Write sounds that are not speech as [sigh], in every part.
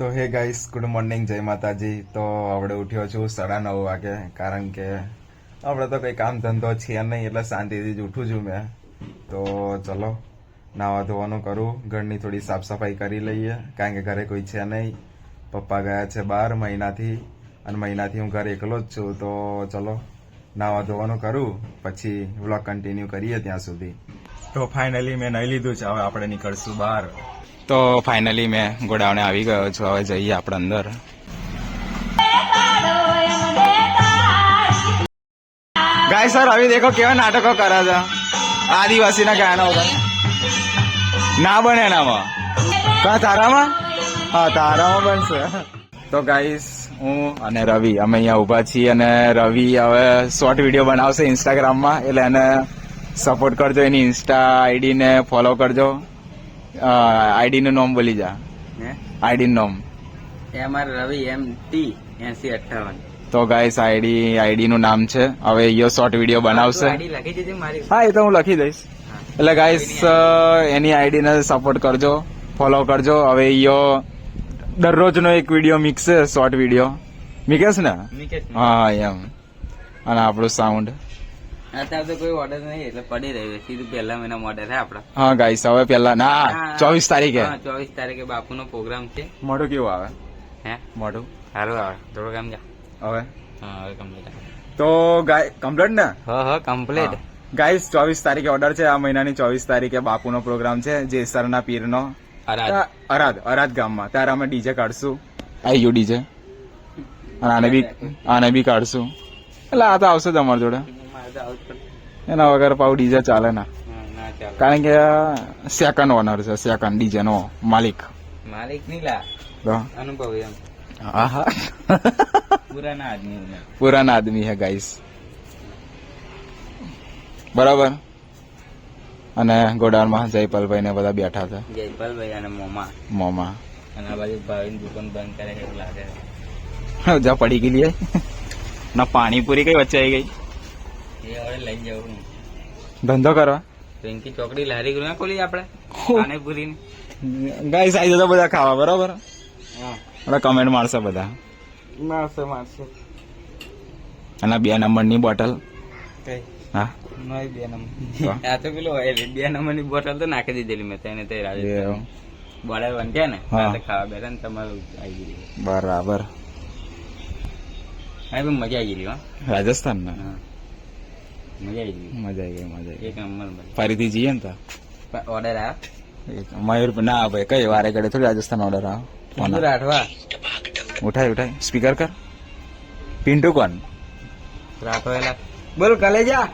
તો હે guys good morning જય માતાજી. તો આપણે ઉઠ્યો છું સાડા નવ વાગે, કારણ કે આપણે તો કંઈ કામ ધંધો છે નહીં, એટલે શાંતિથી જ ઉઠું છું મેં. તો ચલો, નાવા ધોવાનું કરું, ઘરની થોડી સાફ સફાઈ કરી લઈએ, કારણ કે ઘરે કોઈ છે નહીં. પપ્પા ગયા છે બાર મહિનાથી, અને મહિનાથી હું ઘરે એકલો જ છું. તો ચલો, નાવા ધોવાનું કરું, પછી વ્લોગ કન્ટિન્યુ કરીએ ત્યાં સુધી. તો ફાઇનલી મેં નહીં લીધું છે, હવે આપણે નીકળશું બહાર. તો ફાઇનલી મેં ગોડાઉને આવી ગયો છું. હવે જઈએ આપણે અંદર. ગાય સર હવે દેખો કેવા નાટકો કરે છે. આદિવાસીના ગાયનો ના બને એનામાં. કા, તારામાં? હા, તારામાં બનશે તો ગાઈસ હું અને રવિ, અમે અહીંયા ઊભા છીએ અને રવિ હવે શોર્ટ વીડિયો બનાવશે ઇન્સ્ટાગ્રામમાં એટલે એને સપોર્ટ કરજો, એની ઇન્સ્ટા આઈડી ને ફોલો કરજો. આઈડી નું નામ બોલી જા. આઈડી નું નામ. એમ આર રવિ એમ ટી એસી અઠાવન તો ગાઈસ આઈડી આઈડી નું નામ છે. હવે યો શોર્ટ વીડિયો બનાવશે. હા એ તો હું લખી દઈશ. એટલે ગાઈસ એની આઈડી ને સપોર્ટ કરજો. ફોલો કરજો. હવે યો દરરોજનો એક વીડિયો મિક્સ છે શોર્ટ વીડિયો મિકેશ ને? હા એમ. અને આપણું સાઉન્ડ અત્યારે તો કોઈ ઓર્ડર નહીં એટલે પડી રહ્યું સીધું પહેલા મહિના ઓર્ડર છે આપડા. હા ગાઈસ હવે પહેલા ના ચોવીસ તારીખે. ચોવીસ તારીખે બાપુનો પ્રોગ્રામ છે. મોઢું કેવું આવે? હે? મોઢું? સારું આવે. થોડું કામ જા. હવે? હા હવે કમ્પ્લીટ તો ગાય કમ્પ્લીટ ને? હા હા કમ્પ્લીટ ગાઈસ ચોવીસ તારીખે ઓર્ડર છે. આ મહિનાની ચોવીસ તારીખે બાપુનો પ્રોગ્રામ છે. જેસરના પીરનો. અરાદ. અરાદ. ગામમાં. ત્યારે અમે ડીજે કાઢશું. આઈ ગયું ડીજે. અને આને બી આને બી કાઢશું. એટલે આ તો આવશે તમારી જોડે. આવું જ. એના વગર પાવ ડીજે ચાલે ના. કારણ કે સેકન્ડ ઓનર છે સેકન્ડ ડીજે નો માલિક. માલિક નહીં લા અનુભવ એમ. હા હા પુરાના આદમી પુરાના આદમી હે ગાઈસ બરાબર? અને ગોડાઉનમાં જયપાલભાઈ ને બધા બેઠા છે. જયપાલભાઈ અને મોમા. મોમા. અને આ બાજુ ભાવિન દુકાન બંધ કરે એવું લાગે જા પડી ગયેલી. ના પાણીપુરી કઈ વચ્ચે આવી ગઈ? એ હવે લઈ જવું ધંધો કરવા પિંકી ચોકડી લારી ગૃહ ખોલી આપણે પાણીપુરી ગાઈસ આવી જતા બધા ખાવા બરાબર? હા. કમેન્ટ મારશે બધા. મારશે મારશે. અને બે નંબરની બોટલ. હા? બે નંબર? આ તો પેલો બે નંબરની બોટલ તો નાખી દીધેલી મેં તેને તે એવું. બોર્ડર વન ને હા. ખાવા બેઠા ને તમારું આવી ગયેલી બરાબર. હા મજા આવી ગયેલી હો. રાજસ્થાન ને મજા આવી ગઈ. મજા આવી ગઈ મજા આવી એક નંબર ફરીથી જઈએ ને તો? ઓર્ડર આવ્યો મયુર ના ભાઈ કઈ વારે ઘડે થોડી રાજસ્થાન ઓર્ડર આવ ફોન રાઠવા. ઉઠાય ઉઠાય. સ્પીકર કર. પિન્ટુ કોણ? રાઠવા બોલ કાલે જા.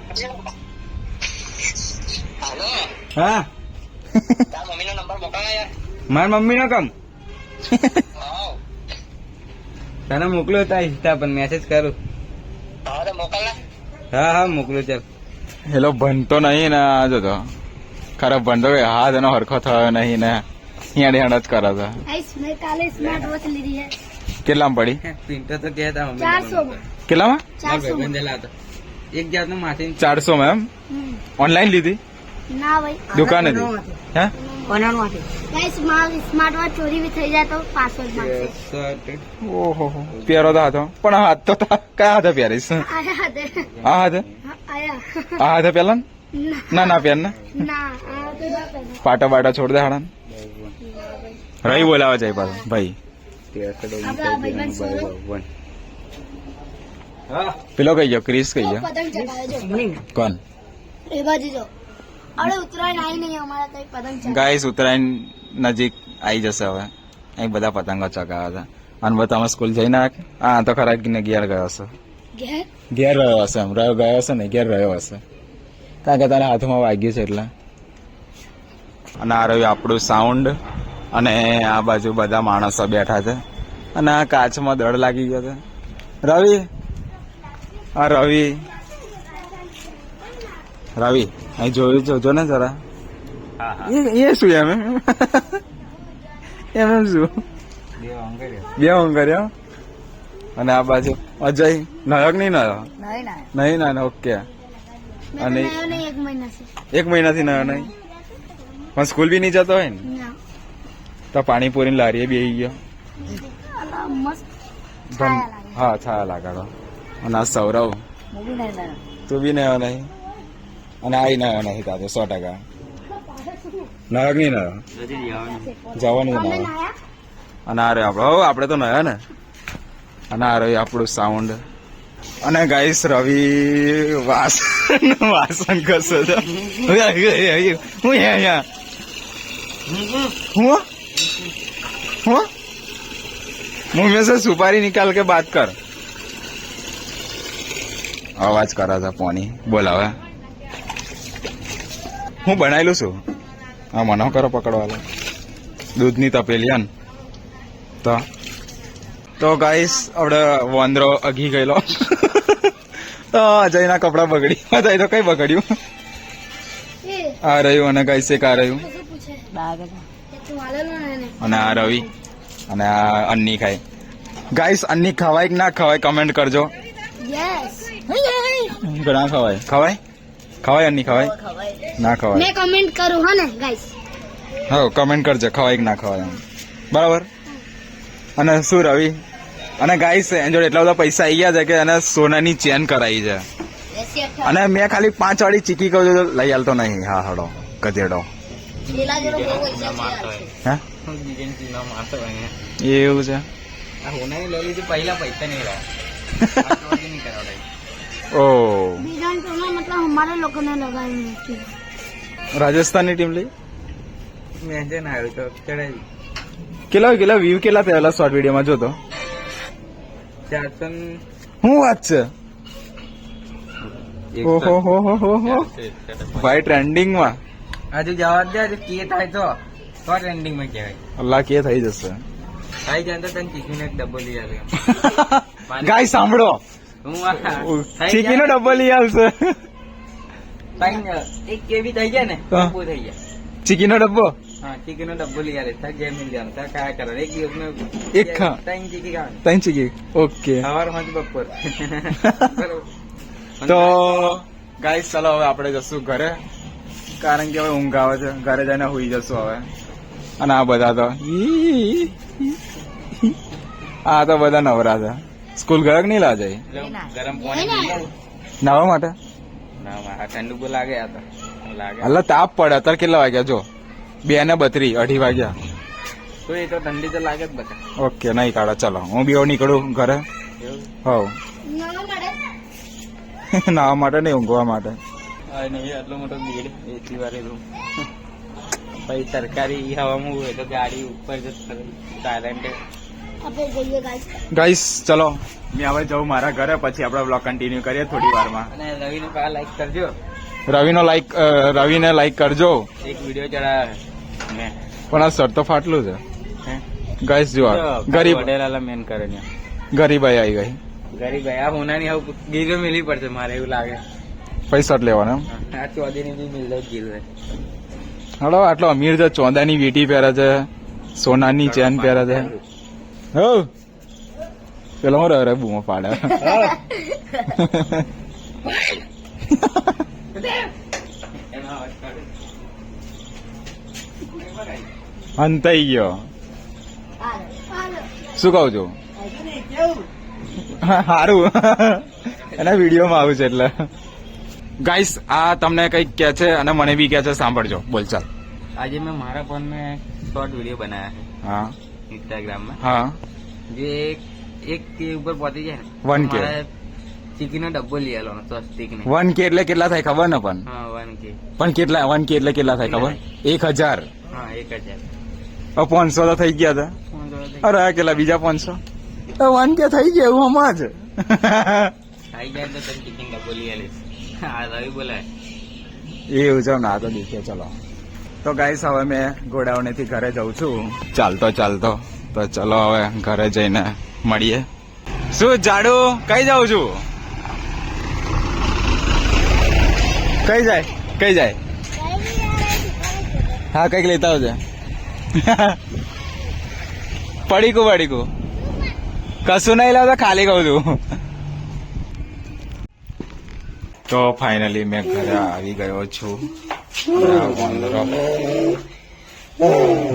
હા. મારા મમ્મી નો કમ તને મોકલ્યો તા ઇન્સ્ટા પર મેસેજ કરું. હા હા મોકલું ચાલ. હેલો ભણતો નહીં ને આ જો તો. ખરાબ ભણતો કે હા તેનો હરખો થયો નહીં ને. હિયાડ હિયાડ જ કરે છે. આઈસ મેં કાલે સ્માર્ટ વોચ લીધી है કેટલામાં પડી? પિન્ટો તો કહેતા મમ્મી ચારસો કેટલામાં? ચારસો એક જાતનું માથે ચારસો માં એમ? ઓનલાઈન લીધી? ના ભાઈ. દુકાને હે? ગાઈસ મારી સ્માર્ટ વોચ ચોરી બી થઈ જાય તો પાસવર્ડ માંગશે. ઓહો પહેરો તો હતો પણ હાથ તો તા- કયા હાથે પહેરીશ આ હાથે. આ હાથે? પહેલા ના? ના. ના? પહેર ને પહેરો. પાટા છોડ દે હાડા રહી બોલાવે જાય પાછો. ભાઈ. પેલો કઈ ગયો ક્રિસ કઈ ગયો. કોણ? એ બાજુ જો. અરે ઉત્તરાયણ આવી નહીં અમારા તો પતંગ ગાઈસ ઉત્તરાયણ નજીક આવી જશે હવે. અહીં બધા પતંગો ચગાવે છે. અને તમે સ્કૂલ જઈને? હા તો ખરા ને ઘેર ગયો હશે. ઘેર? રહ્યો હશે એમ. રહ્યો ગયો હશે ને ઘેર રહ્યો હશે. કારણ કે તારા હાથમાં વાગ્યું છે એટલે. અને આ રહ્યું આપણું સાઉન્ડ અને આ બાજુ બધા માણસો બેઠા છે. અને આ કાચમાં દડ લાગી ગયો છે. રવિ? આ રવિ. રવિ અહીં જોયું જોજો ને જરા? એ શું એમ એમ? એમ એમ શું? બે અંગર્યો બે અને આ બાજુ અજય નયો? કે નહીં નયો. નહીં ના ઓકે. અને- એક મહિનાથી નયો નહીં? પણ સ્કૂલ બી નહીં જતો હોય ને? તો પાણીપુરી લારીએ બેસી ગયો. અલા, છાયા લાગે. હા છાયા લાગાડો અને આ સૌરવ. તું બી નયો નહીં? અને આવી ના નથી થતો સો ટકા. નહક નહીં નહ જવાનું નહ અને આ રહ્યો આપણે. હવે આપણે તો નયા ને. અને આ રહ્યું આપણું સાઉન્ડ અને ગાઈશ રવિ વાસણ વાસન કરશે હું અહીંયા હું હું મુંહ મેં સુપારી નિકાલ કે બાત કર. અવાજ કરા હતા પોની. બોલાવે. હું બનાવેલું છું? હા મને કરો પકડવાનો દૂધની તપેલી અન તો? તો ગાઈસ આપણે વાંદરો અઘી ગયેલો. તો અજયના કપડાં બગડી અજય તો કઈ બગડ્યું? આ રહ્યું અને ગાઈસ એક આ રહ્યું. અને આ રવિ. અને આ અન્ની ખાય. ગાઈસ અન્ની ખવાય કે ના ખવાય કમેન્ટ કરજો. ઘણા ખવાય. ખવાય? ખવાય નહીં ખવાય? ના ખવાય. મેં કમેન્ટ કરું હો ને ગાઈસ હા કમેન્ટ કરજો. ખવાય કે ના ખવાય બરાબર? અને શું રવિ? અને ગાઈસ એન જોડે એટલા બધા પૈસા આવી ગયા છે કે એને સોનાની ચેન કરાવી છે. અને મેં ખાલી પાંચ વાળી ચીકી કહું છું તો લઈ આલતો નહીં. હા હડો ગધેડો. એવું છે? પહેલા પૈસા નહીં રહ્યા. [laughs] ઓ બીજા ટોનો મતલબ અમારે લોકોને લગાવી નથી રાજસ્થાનની ટીમ લઈ મેં છે ને આવ્યું તો ચડાવી કેટલા કેટલા વ્યૂ કેટલા થયેલા શોર્ટ વિડીયોમાં જોતો ચારસો વાત છે. ઓહો હો હો હો હો ભાઈ ટ્રેન્ડિંગમાં હજુ જવા દે હજુ કે થાય તો તો ટ્રેન્ડિંગમાં કહેવાય અલ્લાહ કે થઈ જશે થાય જાય તો તને ચીકીને એક ડબ્બો લઈ આવે ગાય સાંભળો હું નો? ચીકીનો ડબ્બો લઈ આવશે. એક કેવી થઈ જાય ને? ડબ્બો થઈ જાય ડબ્બો? હા ચીકીનો ડબ્બો લઈ આવે તાર જેમ મિલ જાય તાર ખાયા કરવાનું એક દિવસમાં એક ખા. ત્રણ ચીકી ખાવાની. ત્રણ ચીકી. ઓકે. સવાર સાંજ બપોર. [laughs] તો ગાઈસ ચાલો હવે આપણે જશું ઘરે. કારણ કે હવે ઊંઘ આવે છે. ઘરે જઈને હુઈ જશું હવે. અને આ બધા તો આ તો બધા નવરા છે. સ્કૂલ ગયો કે નહીં લાજે ગરમ પાણી નાવા માટે. ઠંડુ બહુ લાગે આ એટલે તાપ પડે અત્યારે કેટલા વાગ્યા જો? બે ને બત્રી અઢી વાગ્યા. તો એ તો ઠંડી તો લાગે જ બધા. ઓકે નહીં કાઢો ચલો હું બી હવે નીકળું ઘરે. હોવ. નાવા [laughs] માટે. નહીં ઊંઘવા માટે. નહીં આટલો મોટો ભીડ. એટલી વાર રૂમ પછી સરકારી હવામાં હોય તો ગાડી ઉપર જ જઈએ ગાઈસ ગાઈસ ચલો. મેં હવે જવું મારા ઘરે પછી આપણે બ્લોગ કન્ટિન્યુ કરીએ થોડી વારમાં. અને રવિને પા લાઈક કરજો. રવિનો લાઈક રવિને લાઈક કરજો. એક વીડિયો ચડાવે. મેં પણ આ સર તો ફાટલું છે? ગાઈસ જો ગરીબ વડેલાલા મેન કરે ને ગરીબાઈ આવી ગઈ. ગરીબ ભાઈ આ હોનાની હવે ગીરો મિલી પડશે મારે એવું લાગે. પૈસા જ લેવાનો આ ચોદીની બી મિલ જાય ગીરો હલો આટલો અમીર છે ચોંદાની વીટી પહેરે છે સોનાની ચેન પહેરે છે. પેલો હું રે બૂમો પાડે અંતાઈ ગયો શું કહું છું સારું એના વિડીયોમાં આવું છે એટલે ગાઈસ આ તમને કંઈક કે છે અને મને બી કે છે સાંભળજો. બોલ ચાલ. આજે મેં મારા ફોન મેં શોર્ટ વીડિયો બનાવ્યા છે. હા. ઇન્સ્ટાગ્રામમાં હા. જે એક કે ઉપર પહોંચી જાય વન કે ચીકીનો ડબ્બો લઈ આલો ચોસ્ટિક ને વન કે એટલે કેટલા થાય ખબર ને પણ? વન કે પણ કેટલા વન કે એટલે કેટલા થાય ખબર? એક હજાર. હા એક હજાર. પાંચસો તો થઈ ગયા હતા. અરે કેટલા બીજા પાંચસો? વન કે થઈ ગયા એવું હમણાં જ. થઈ જાય તો તને ચીકીનો ડબ્બો લઈ આલીશ. [laughs] હા રવિ બોલાય. એવું છે ના તો દેખીએ ચલો. તો ગાઈસ હવે મેં ગોડાઉનેથી ઘરે જઉં છું. ચાલતો ચાલતો. તો ચલો હવે ઘરે જઈને મળીએ. શું જાડુ કઈ જાઉં છું? કઈ જાય? કઈ જાય? હા કંઈક લેતા આવજે. પડીકું પડીકું. કશું નહીં લાવતા ખાલી કહું છું. તો ફાઇનલી મેં ઘરે આવી ગયો છું.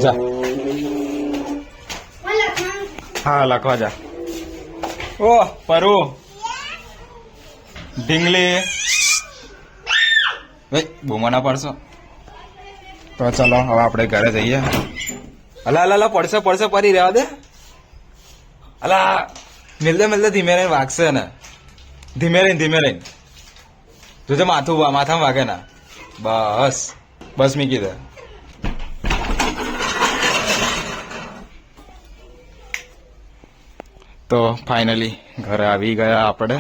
જા. હા, લખવા જા. ઓ, પરુ. ઢીંગલી. બૂમો પડશો. તો ચલો, હવે આપણે ઘરે જઈએ. અલા અલા પડશે પડશે, પરી રહેવા દે. અલા મિલતે મિલતે ધીમે રહીને વાગશે ને. ધીમે રહીને ધીમે રહીને. તું માથું માથામાં વાગે ના. બસ. બસ મી કીધા તો ફાઇનલી ઘરે આવી ગયા આપણે.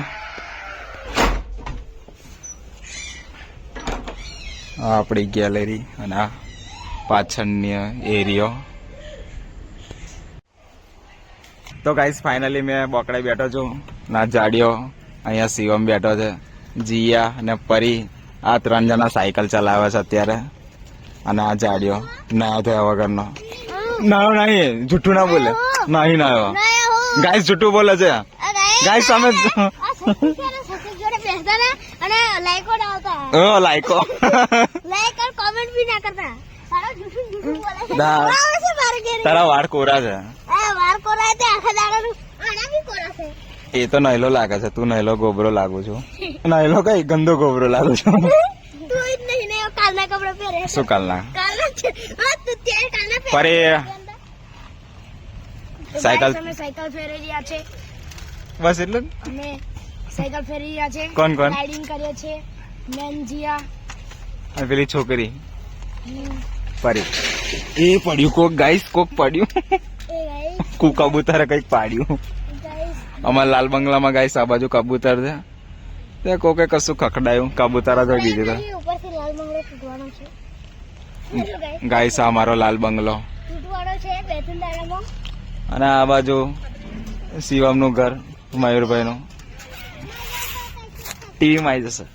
આપણી ગેલેરી અને આ પાછળની એરિયો. તો ગાઈસ ફાઇનલી મેં બોકડે બેઠો છું. ના જાડિયો અહીંયા શિવમ બેઠો છે. જીયા અને પરી આ ત્રણ જણા સાયકલ ચલાવે છે અત્યારે. અને આ જાડ્યો નાયો થયા વગરનો. નાયો નહીં જુઠ્ઠું ના બોલે. નહીં નાયો ગાઈસ જુઠ્ઠું બોલે છે. ગાઈસ તમે લાઈકો તારા વાર કોરા છે. એ તો નહેલો લાગે છે. તું નહેલો ગોબરો લાગુ છું. નહેલો કઈ ગંદો ગોબરો લાગુ છું. ને. શું કાલના? પર. સાયકલ- સાયકલ ફેરી રહ્યા છે. બસ એટલું અમે સાયકલ ફેરી રહ્યા છે. કોણ કોણ? રાઇડિંગ કરીએ છે મેન જીયા. અને પેલી છોકરી. પરી. એ પડ્યું કોક ગાઈસ કોક પડ્યું. કુ કબૂતરે કંઈક પાડ્યું. અમારા લાલ બંગલામાં ગાઈસ આ બાજુ કબૂતર છે. તે કોકે કશું ખખડાયું? કબૂતરા તો બીજું તો. ગાય ઉપરથી લાલ બંગલો તૂટવાનો છે. ગાઈસ? આ મારો લાલ બંગલો. તૂટવાનો છે બે ત્રણ દાડામાં. અને આ બાજુ શિવમનું ઘર મયુરભાઈનું. ટીવીમાં આવી જશે.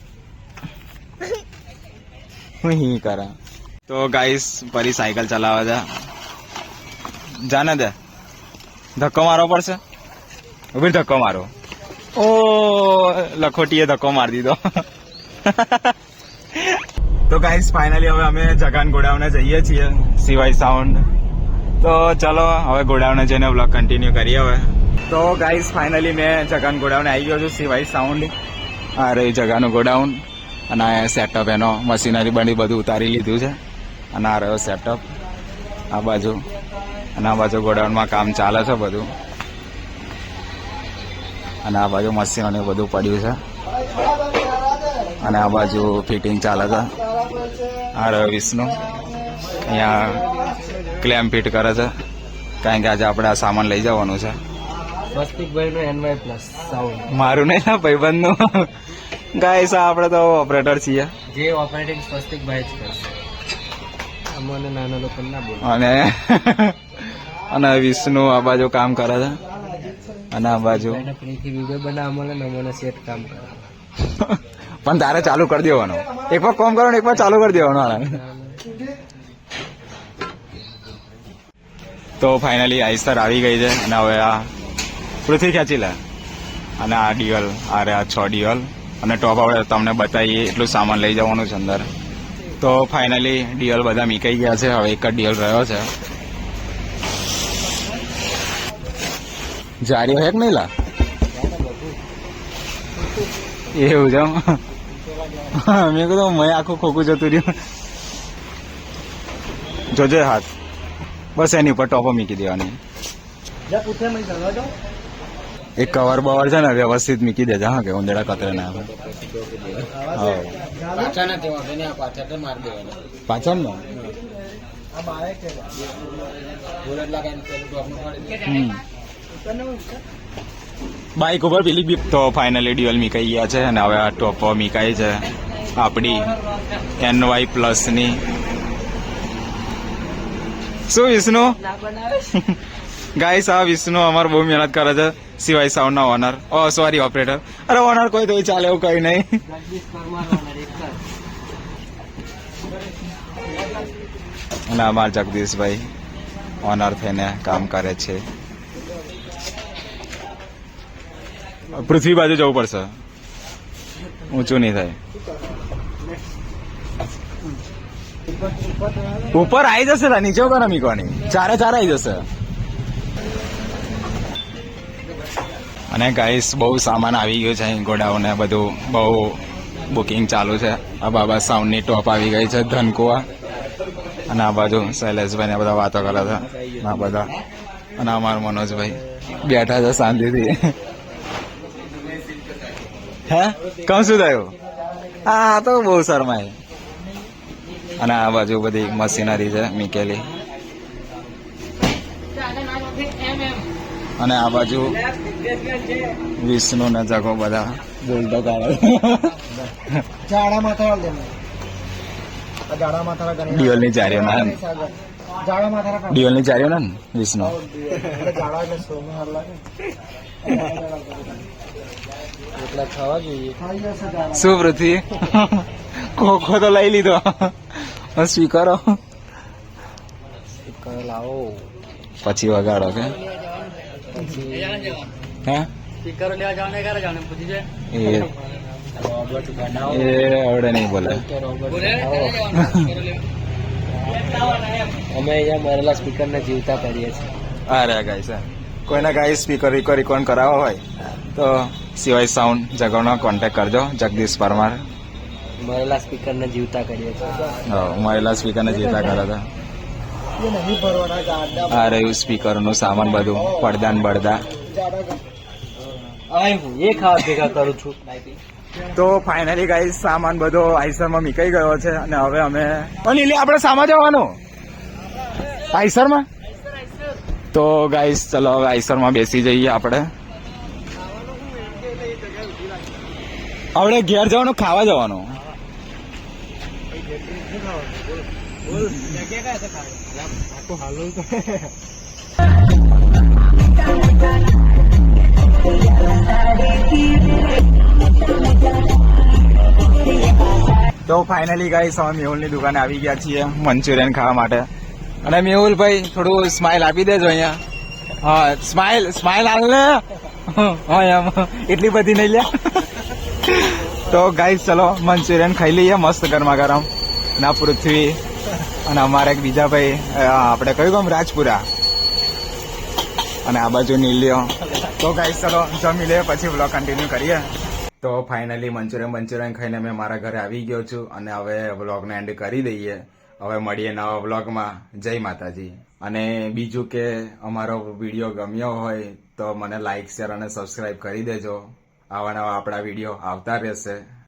હું હી કરા. તો ગાઈસ ફરી સાયકલ ચલાવે છે જાને દે. ધક્કો મારવો પડશે? ઊભી ધક્કો મારો ઓ, લખોટીએ ધક્કો મારી દીધો. તો ગાઈસ ફાઇનલી હવે અમે જગાન ગોડાઉને જઈએ છીએ, સિવાય સાઉન્ડ તો ચલો, હવે ગોડાઉને જઈને વ્લોગ કન્ટિન્યુ કરીએ હવે. તો ગાઈસ ફાઇનલી મેં જગાન ગોડાઉને આવી ગયો છું, સિવાય સાઉન્ડ આ રહ્યું જગાનું ગોડાઉન, અને સેટઅપ એનો મશીનરી બની બધું ઉતારી લીધું છે. અને આ રહ્યો સેટઅપ આ બાજુ. અને આ બાજુ ગોડાઉનમાં કામ ચાલે છે બધું. અને આ બાજુ મશીનો ને બધું પડ્યું છે. અને આ બાજુ ફિટિંગ ચાલે છે. આ રહ્યો વિષ્ણુ. અહીંયા ક્લેમ ફિટ કરે છે. કારણ કે આજે આપણે આ સામાન લઈ જવાનું છે. નો મારું નહીં ના ભાઈબંધનું. ગાઈસ સા આપણે તો ઓપરેટર છીએ. જે ઓપરેટિંગ સ્વસ્તિકભાઈ જ કરશે. અમને નાના લોકો ના બોલ. અને અને વિષ્ણુ આ બાજુ કામ કરે છે. અને આ બાજુ. [laughs] પણ તારે ચાલુ કરી દેવાનું. એક વાર કોમ કરો ને એક વાર ચાલુ કરી દેવાનું [laughs] તો ફાઇનલી આઈસ્તર આવી ગઈ છે અને હવે આ પૃથ્વી ખેંચી લે. અને આ ડિયલ અરે આ છ ડિયલ. અને ટોપ આપણે તમને બતાવીએ એટલું સામાન લઈ જવાનું છે અંદર. તો ફાઇનલી ડિયલ બધા મીકાઈ ગયા છે હવે એક જ ડિયલ રહ્યો છે. જારી હે કે નહીં લા? એવું છે? મેં કીધું મેં આખું ખોખું જતું રહ્યું. જોજે હાથ. બસ એની ઉપર ટોપો મૂકી દેવાની. એક કવર બવર છે ને વ્યવસ્થિત મૂકી દેજે હા કે ઉંદડા કતરે ના આવે. હા. પાછા નથી વાંધો નહીં આ પાછા તો મારી દેવાના. પાછળ ને. હમ. બાઇક ઉપર પેલી બી તો ફાઇનલી ડ્યુઅલ મીકાઈ ગયા છે અને હવે આ ટોપો મીકાઈ છે. આપણી એન વાય પ્લસની. શું વિષ્ણુ? ગાઈસ આ વિષ્ણુ અમાર બહુ મહેનત કરે છે. સિવાય સાઉન્ડ ના ઓનર ઓ સોરી ઓપરેટર અરે ઓનર કોઈ તો ચાલે એવું કઈ નહીં. ના અમાર જગદીશભાઈ ઓનર થઈને કામ કરે છે. પૃથ્વી બાજુ જવું પડશે. ઊંચું નહીં થાય. ઉપર આવી જશે લા, નીચે કોને મીકવાની. ચારે ચાર આવી જશે. અને ગાઈસ બહુ સામાન આવી ગયો છે ગોડાઉન ને બધું. બહુ બુકિંગ ચાલુ છે. આ બાબા સાઉન્ડની ટોપ આવી ગઈ છે ધનકુવા. અને આ બાજુ શૈલેષભાઈ ને બધા વાતો કરે છે. આ બધા. અને અમારા મનોજભાઈ બેઠા છે શાંતિથી. હે? કહું શું થયું? આ તો બહુ શરમાય અને આ બાજુ બધી મશીનરી છે મીકેલી. અને આ બાજુ વિષ્ણુ ને જગો બધા બોલતો જાડા માથા જાડા માથા ડિયોલની ચારીઓ ના? ડિયોલની ચારીઓ ના વિષ્ણુ? જાડા એટલે ખાવા જોઈએ. શું પૃથ્વી? ખોખો તો લઈ લીધો. સ્વીકારો. સ્વીકારો લાવો. પછી વગાડો કે હે? સ્પીકર લેવા જવાને ક્યારે જવાને? પૂછી છે. એ રોબોટ બનાવો એ આવડે નહીં બોલે. અમે અહીંયા મરેલા સ્પીકરને જીવતા કરીએ છીએ. અરે ગાઈસ કોઈના ગાઈસ સ્પીકર રિકો રિકોર્ડ કરાવવા હોય તો સિવાય સાઉન્ડ જગવનો કોન્ટેક્ટ કરજો જગદીશ પરમાર. મરેલા સ્પીકર ને જીવતા કરીએ છીએ. મહિલા સ્પીકરને જીવતા કરે છે આ રહ્યું સ્પીકરનું સામાન બધું પડદાન બળદા. એ ખાવા ભેગા કરું છું. તો ફાઇનલી ગાઈ સામાન બધો આઈસરમાં મીકાઈ ગયો છે અને હવે અમે એટલે આપણે સામા જવાનું? આઈસરમાં? તો ગાઈસ ચલો હવે આઈસરમાં બેસી જઈએ આપણે. આપણે ઘેર જવાનું, ખાવા જવાનું. તો ફાઇનલી ગાઈસ અમે મેહુલની દુકાને આવી ગયા છીએ મંચુરિયન ખાવા માટે. અને મેહુલ ભાઈ, થોડું સ્માઇલ આપી દેજો અહીંયા. હા સ્માઇલ સ્માઇલ હાલ ને. હા એમ એટલી બધી નહીં લે. તો ગાઈસ ચલો, મંચુરિયન ખાઈ લઈએ, મસ્ત ગરમા ગરમ. ના પૃથ્વી અને અમારા એક બીજા ભાઈ આપણે કયું ગામ? રાજપુરા. અને આ બાજુ નીલ્યો. તો ગાઈસ ચલો, જમી લે પછી બ્લોગ કન્ટિન્યુ કરીએ. તો ફાઇનલી મંચુરિયન મંચુરિયન ખાઈને મેં મારા ઘરે આવી ગયો છું અને હવે વ્લોગને એન્ડ કરી દઈએ. હવે મળીએ નવા વ્લોગમાં જય માતાજી. અને બીજું કે અમારો વીડિયો ગમ્યો હોય તો મને લાઇક શેર અને સબસ્ક્રાઇબ કરી દેજો. આવા નવા આપણા વીડિયો આવતા રહેશે.